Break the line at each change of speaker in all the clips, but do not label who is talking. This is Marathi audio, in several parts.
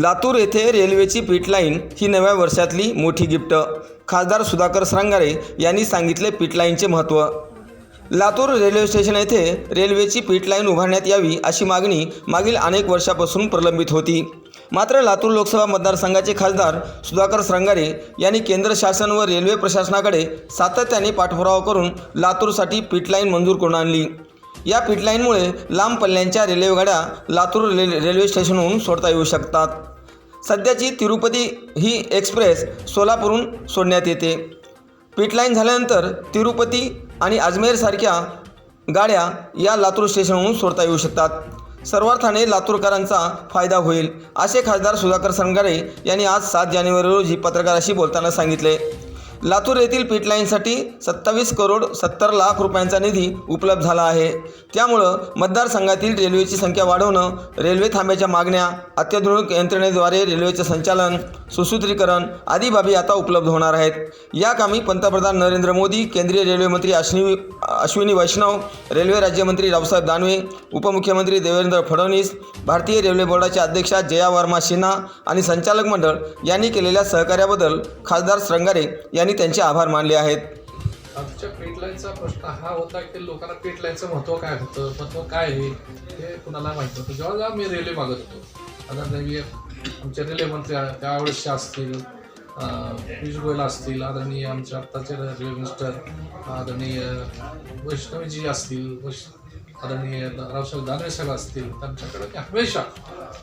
लातूर येथे रेल्वेची पीटलाईन ही नव्या वर्षातली मोठी गिफ्ट खासदार सुधाकर श्रंगारे यांनी सांगितले पीटलाईनचे महत्त्व लातूर रेल्वे स्टेशन येथे रेल्वेची पीट लाईन उभारण्यात यावी अशी मागणी मागील अनेक वर्षापासून प्रलंबित होती. मात्र लातूर लोकसभा मतदारसंघाचे खासदार सुधाकर श्रंगारे यांनी केंद्र शासन व रेल्वे प्रशासनाकडे सातत्याने पाठपुरावा करून लातूरसाठी पीट लाईन मंजूर करून आणली. या पिटलाईनमुळे लांब पल्ल्यांच्या रेल्वेगाड्या लातूर रेल रेल्वे स्टेशनहून सोडता येऊ शकतात. सध्याची तिरुपती ही एक्सप्रेस सोलापूरहून सोडण्यात येते. पिटलाईन झाल्यानंतर तिरुपती आणि अजमेरसारख्या गाड्या या लातूर स्टेशनहून सोडता येऊ शकतात. सर्वार्थाने लातूरकरांचा फायदा होईल असे खासदार सुधाकर संगारे यांनी आज सात जानेवारी रोजी पत्रकाराशी बोलताना सांगितले. लातूर येथील पीटलाईनसाठी सत्तावीस करोड सत्तर लाख रुपयांचा निधी उपलब्ध झाला आहे. त्यामुळं मतदारसंघातील रेल्वेची संख्या वाढवणं रेल्वे थांब्याच्या मागण्या अत्याधुनिक यंत्रणेद्वारे रेल्वेचे संचालन सुसूत्रीकरण आदी बाबी आता उपलब्ध होणार आहेत. या कामी पंतप्रधान नरेंद्र मोदी केंद्रीय रेल्वे मंत्री अश्विनी अश्विनी वैष्णव रेल्वे राज्यमंत्री रावसाहेब दानवे उपमुख्यमंत्री देवेंद्र फडणवीस भारतीय रेल्वे बोर्डाच्या अध्यक्षा जया वर्मा सिन्हा आणि संचालक मंडळ यांनी केलेल्या सहकार्याबद्दल खासदार श्रंगारे यांनी त्यांचे आभार मानले आहेत.
आमच्या पेटलाईनचा प्रश्न हा होता की लोकांना पेटलाईनचं महत्त्व काय होतं? महत्त्व काय आहे? हे कुणाला माहीत होतं जेव्हा जेव्हा मी रेल्वे मागत होतो आता नवी आमचे रेल्वे मंत्री आहे, त्यावेळेसचे असतील पियुष गोयल असतील आदरणीय आमचे आत्ताचे रेल्वे मिनिस्टर आदरणीय वैष्णवीजी असतील वैश आदरणीय रावसाहेब दानवे साहेब असतील त्यांच्याकडे मी हमेशा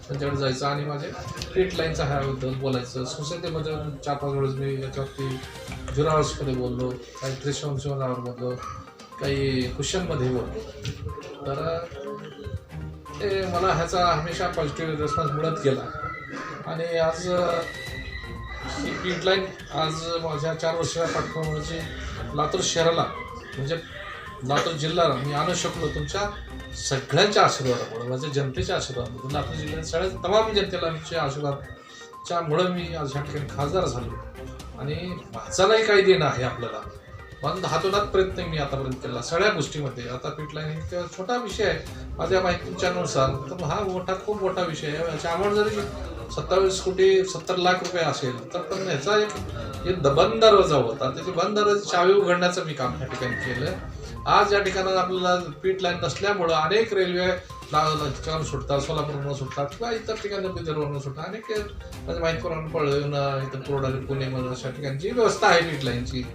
त्यांच्याकडे जायचं आणि माझे स्ट्रीट लाईनचा ह्याबद्दल बोलायचं. सोसायटीमध्ये चार पाच वेळेस मी याच्यावरती जुरावर्समध्ये बोललो काही त्रिशंशावर बोललो काही क्वेश्चनमध्ये बोललो. तर ते मला ह्याचा हमेशा पॉझिटिव्ह रिस्पॉन्स मिळत गेला. आणि आज लाईन आज माझ्या चार वर्षाच्या पाठपुरावाची लातूर शहराला म्हणजे लातूर जिल्ह्याला मी आणू शकलो तुमच्या सगळ्यांच्या आशीर्वादामुळे माझ्या जनतेच्या आशीर्वादामुळे. लातूर जिल्ह्यात सगळ्या तमाम जनतेला आमच्या आशीर्वादच्यामुळं मी आज ह्या ठिकाणी खासदार झालो. आणि माझालाही काही देणं आहे आपल्याला. पण हातोहात प्रयत्न मी आतापर्यंत केला. सगळ्या गोष्टीमध्ये आता पिटलाईन छोटा विषय आहे. माझ्या माहितीच्यानुसार तर हा मोठा खूप मोठा विषय आहे. याची आवड जरी सत्तावीस कोटी सत्तर लाख रुपये असेल तर पण ह्याचा एक द- बंद दरवाजा होता. त्याची बंद दरवाजा चावी उघडण्याचं मी काम या ठिकाणी केलं. आज या ठिकाणी आपल्याला पीट लाईन नसल्यामुळं अनेक रेल्वे ठिकाण सुटतात सोलापूरवरून सुटतात किंवा इतर ठिकाणी बिदरवरून सुटतात. अनेक माझ्या माहितीप्रमाणे पळून इथं कोरडाली पुणेमध्ये अशा ठिकाणी जी व्यवस्था आहे पीट लाईनची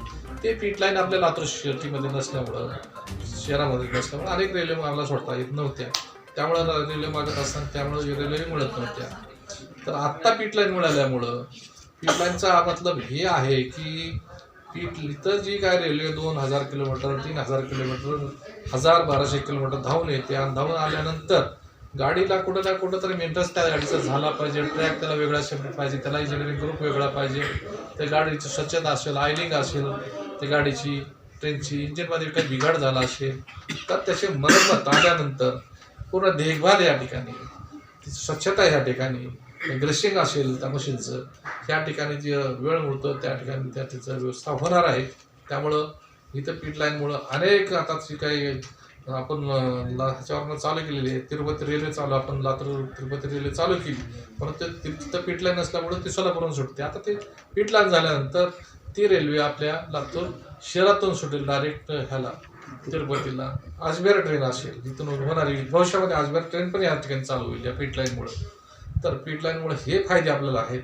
ते पीट लाईन आपल्या लातूर सिटीमध्ये नसल्यामुळं शहरामध्ये नसल्यामुळं अनेक रेल्वे मागला सोडता येत नव्हत्या. त्यामुळं रेल्वे मागत असताना त्यामुळं रेल्वे मिळत नव्हत्या. तर आत्ता पीटलाईन मिळाल्यामुळं पीटलाईनचा मतलब हे आहे की पीट इथं जी काय रेल्वे दोन हजार किलोमीटर तीन हजार किलोमीटर हजार बाराशे किलोमीटर धावून येते आणि धावून आल्यानंतर गाडीला कुठं ना कुठं तरी मेंटेनन्स त्या गाडीचा झाला पाहिजे ट्रॅक त्याला वेगळा सेपरेट पाहिजे त्याला इंजिनिअरिंग ग्रुप वेगळा पाहिजे त्या गाडीची स्वच्छता असेल आयलिंग असेल त्या गाडीची ट्रेनची इंजिनमध्ये काही बिघाड झाला असेल तर त्याची मरमत आल्यानंतर पूर्ण देखभाल या ठिकाणी. ती स्वच्छता ह्या ठिकाणी ग्रेसिंग असेल त्या मशीनचं त्या ठिकाणी जे वेळ मिळतो त्या ठिकाणी त्या तिचं व्यवस्था होणार आहे. त्यामुळं इथं पीट लाईनमुळं अनेक आता जी काही आपण ला- ह्याच्यावरनं चालू केलेली आहे तिरुपती रेल्वे चालू आपण लातूर तिरुपती रेल्वे चालू केली. परंतु ति- तिथं पीट लाईन असल्यामुळं ती सोलापूरहून सुटते. आता ते पीट लाईन झाल्यानंतर ती रेल्वे आपल्या लातूर शहरातून सुटेल डायरेक्ट ह्याला. तिरुपतीला. अजमेर ट्रेन असेल इथून होणारी भविष्यामध्ये अजमेर ट्रेन पण या ठिकाणी चालू होईल या पीट लाईनमुळं तर पीट लाईनमुळे हे फायदे आपल्याला आहेत.